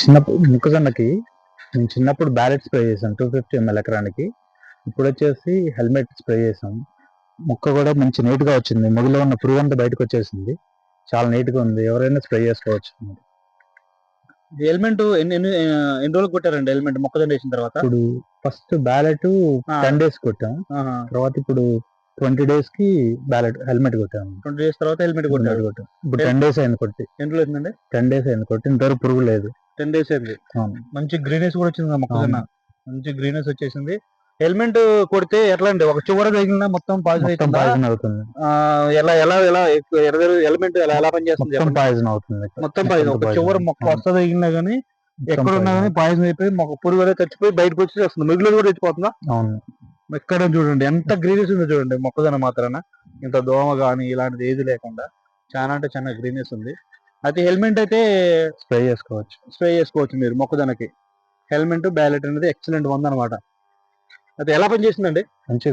చిన్నప్పుడు మొక్కజొన్నకి నేను చిన్నప్పుడు బ్యాలెట్ స్ప్రే చేశాను టూ ఫిఫ్టీ ఎంఎల్ ఎకరానికి. ఇప్పుడు వచ్చేసి హెల్మెట్ స్ప్రే చేసాం మొక్క కూడా మంచి నీట్గా వచ్చింది. మొదలో ఉన్న పురుగు అంతా బయటకు వచ్చేసింది. చాలా నీట్గా ఉంది. ఎవరైనా స్ప్రే చేసుకోవచ్చు. హెల్మెట్ ఎన్ని ఎన్ని ఎన్ని రోజులు కొట్టారండి హెల్మెట్ మొక్కజొన్న వేసిన తర్వాత? ఇప్పుడు ఫస్ట్ బ్యాలెట్. టెన్ డేస్ కొట్టాం. తర్వాత ఇప్పుడు ట్వంటీ డేస్కి బ్యాలెట్ హెల్మెట్ కొట్టాము ట్వంటీ డేస్ తర్వాత హెల్మెట్ కొట్టాం. ఇప్పుడు టెన్ డేస్ అయింది కొట్టి. ఎన్ని రోజులు టెన్ డేస్ అయింది కొట్టి. ఇంతవరకు పురుగు లేదు. టెన్ డేస్ అయింది. మంచి గ్రీనెస్ కూడా వచ్చింది మొక్కజొన్న మంచి గ్రీనెస్ వచ్చేసింది. హెల్మెట్ కొడితే ఎట్లా అండి ఒక చివర తగిలినా మొత్తం పాయిజన్ అవుతుందా? పాయిజన్ అవుతుంది. ఆ, ఎలా ఎలా ఎలా హెల్మెట్ ఎలా ఎలా పనిచేస్తుంది మొత్తం. పాయిజన్ అవుతుంది. మొత్తం పాయిజన్ ఒక చివర మొక్క వస్తా తగిలినా గానీ ఎక్కడ ఉన్నా కానీ పాయిజన్ అయిపోయి మొక్క పురుగు అనేది చచ్చిపోయి బయటకు వచ్చి వస్తుంది. మిగులు కూడా తెచ్చిపోతుందా అవును. ఎక్కడ చూడండి ఎంత గ్రీనెస్ ఉందో చూడండి. మొక్కజొన్న మాత్రాన. ఇంత దోమ కానీ ఇలాంటిది ఏది లేకుండా. చాలా అంటే చాలా గ్రీనెస్ ఉంది. అయితే హెల్మెట్ అయితే స్ప్రే చేసుకోవచ్చు. స్ప్రే చేసుకోవచ్చు మీరు మొక్కజొన్నకి. హెల్మెట్ బ్యాలెట్ అనేది ఎక్సలెంట్ ఉందన్నమాట అయితే ఎలా పనిచేస్తుందండి? మంచి